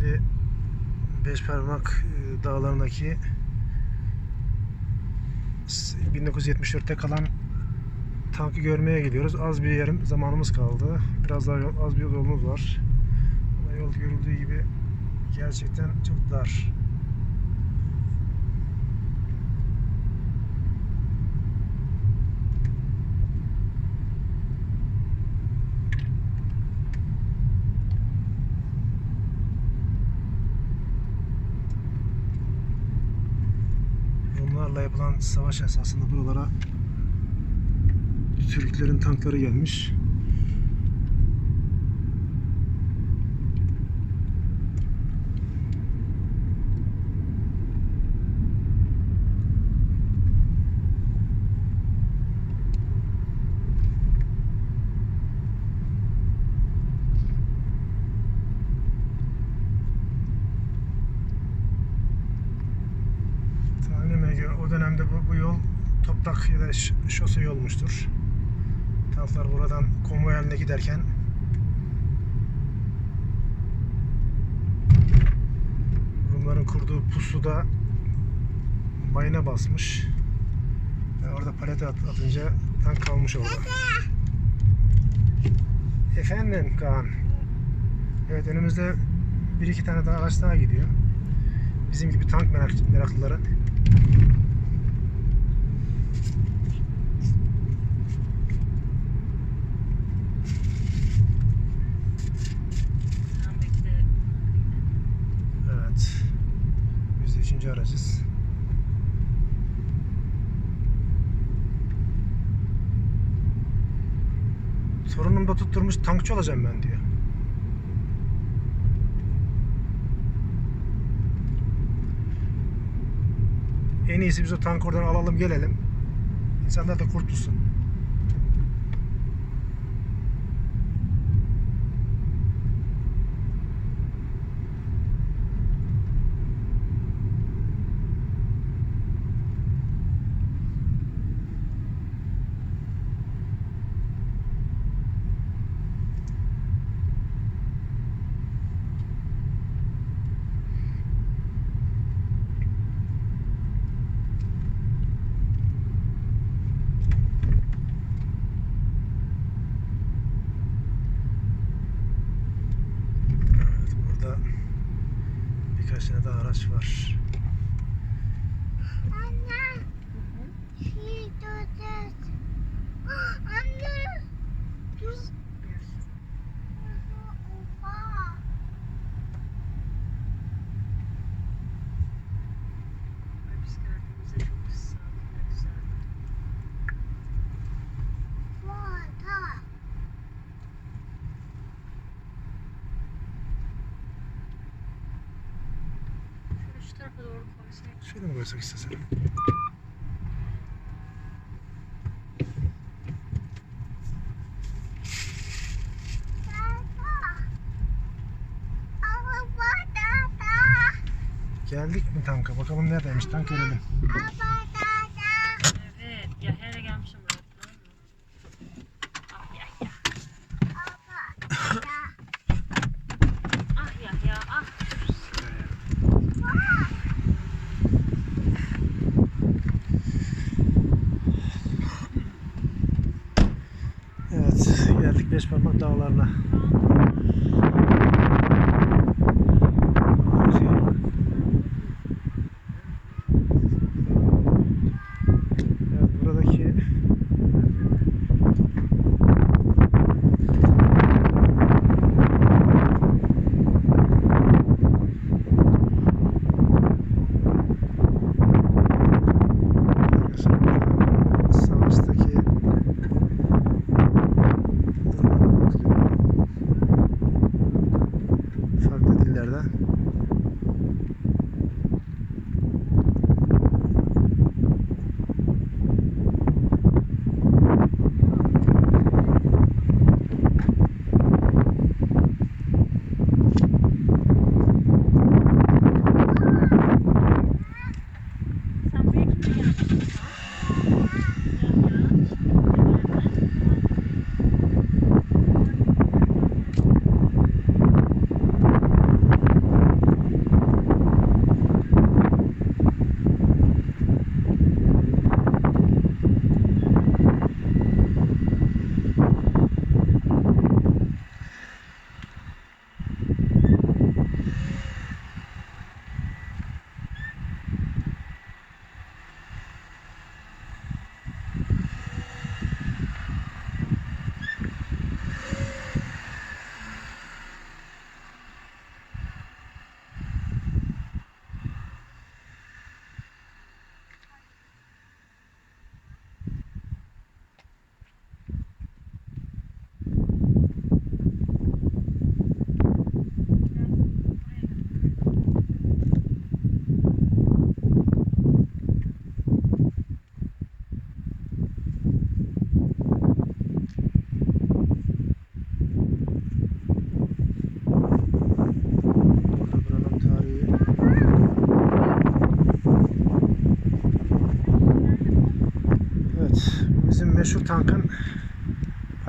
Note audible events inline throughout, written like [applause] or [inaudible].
Şimdi Beşparmak e, dağlarındaki s- 1974'te kalan tankı görmeye gidiyoruz. Az bir yarım zamanımız kaldı. Biraz daha yol, az bir yolumuz var. Ama yol görüldüğü gibi gerçekten çok dar. Yapılan savaş esasında buralara Türklerin tankları gelmiş. O dönemde bu, bu yol toprak ya da şose yolmuştur. Tanklar buradan konvoy haline giderken Rumların kurduğu pusuda mayına basmış. Ve orada palete at- atınca tank kalmış orada. Efendim Kaan. Evet önümüzde bir iki tane daha araç daha gidiyor. Bizim gibi tank merak, meraklıları. Tamam bekle. Evet. Üçüncü aracız. Torunum da tutturmuş tankçı olacağım ben diyor. En iyisi biz o tank oradan alalım gelelim. İnsanlar da kurtulsun. Evet burada birkaç tane daha araç var. Anne, şey tutacağız. [gasps] Anne, dur. Tarafa doğru koysak. Şöyle mi koysak istesen? Geldik mi tanka? Bakalım neredeymiş tank görelim. Araba tata. Evet. Ya hele gelmişim buraya. tamam mı? Ah ya ya. Araba tata. Ah ya ya. Ah. Evet geldik Beşparmak dağlarına.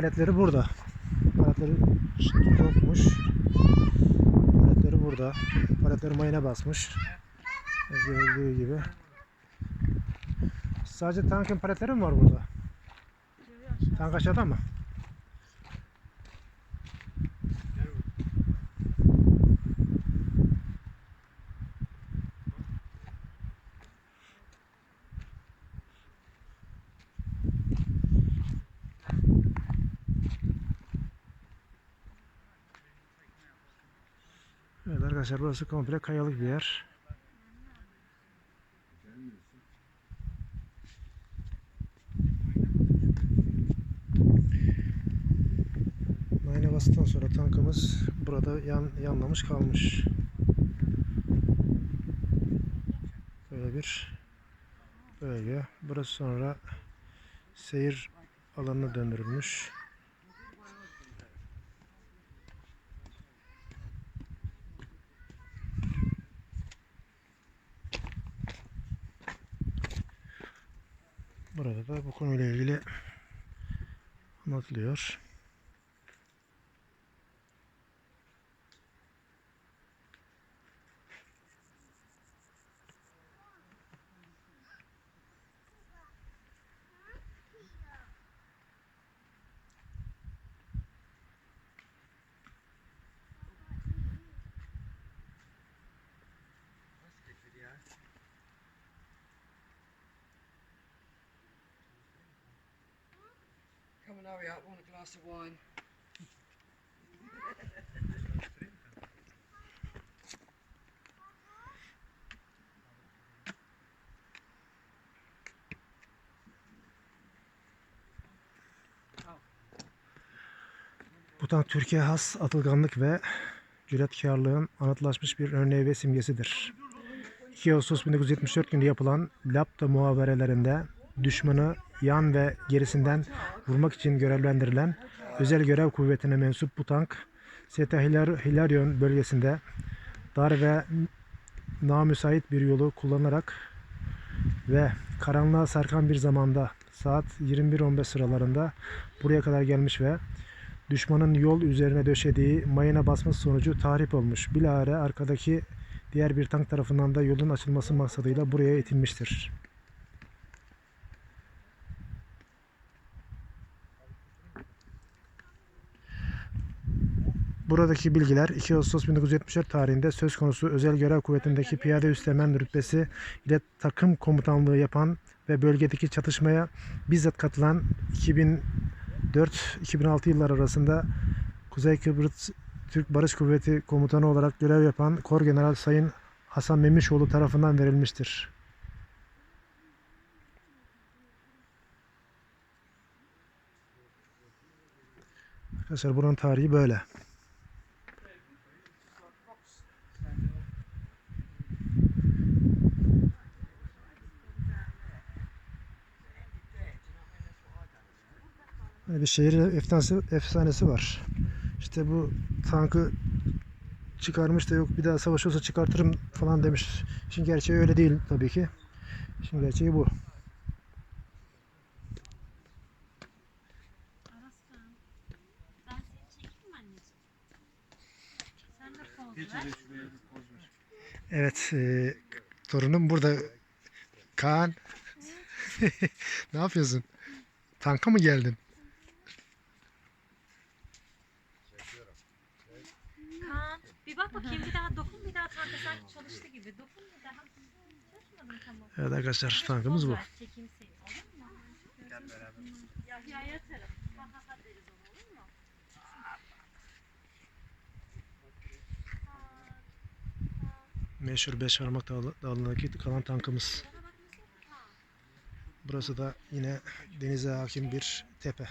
Paletleri burada. Paletleri yokmuş. Paletleri burada. Paletleri mayına basmış. Görüldüğü gibi. Sadece tankın paletleri mi var burada? Tank aşağıda mı? Evet arkadaşlar burası komple kayalık bir yer. Mayına bastıktan sonra tankımız burada yan, yanlamış kalmış. Böyle bir bölge. Burası sonra seyir alanına döndürülmüş. Burada da bu konuyla ilgili anlatılıyor. Come and hurry up, want a glass of wine. Bu tank Türkiye has atılganlık ve cüretkarlığın anıtlaşmış bir örneği ve simgesidir. 2 Ağustos 1974 günü yapılan Lapta muhaberelerinde düşmanı yan ve gerisinden vurmak için görevlendirilen özel görev kuvvetine mensup bu tank Seta Hilar- Hilarion bölgesinde dar ve namüsait bir yolu kullanarak ve karanlığa sarkan bir zamanda saat 21.15 sıralarında buraya kadar gelmiş ve düşmanın yol üzerine döşediği mayına basması sonucu tahrip olmuş. Bilahare arkadaki diğer bir tank tarafından da yolun açılması maksadıyla buraya itilmiştir. Buradaki bilgiler 2 Ağustos 1974 tarihinde söz konusu özel görev kuvvetindeki piyade üsteğmen rütbesi ile takım komutanlığı yapan ve bölgedeki çatışmaya bizzat katılan 2004-2006 yıllar arasında Kuzey Kıbrıs Türk Barış Kuvveti Komutanı olarak görev yapan Kor General Sayın Hasan Memişoğlu tarafından verilmiştir. Arkadaşlar buranın tarihi böyle. Bir şehir efsanesi, efsanesi var. İşte bu tankı çıkarmış da yok bir daha savaş olsa çıkartırım falan demiş. Şimdi gerçeği öyle değil tabii ki. Şimdi gerçeği bu. Evet, e, torunum burada. Kaan. [laughs] ne yapıyorsun? Tanka mı geldin? Kaan bir bak bakayım bir daha dokun bir daha tanka sanki çalıştı gibi. Dokun bir daha. Çalışmadın tamam. Evet arkadaşlar tankımız bu. Çekeyim seni olur mu? Gel beraber. Ya, ya yatarım. Ha ha ha deriz ona olur mu? Meşhur beş parmak dağlarındaki kalan tankımız. Burası da yine denize hakim bir tepe.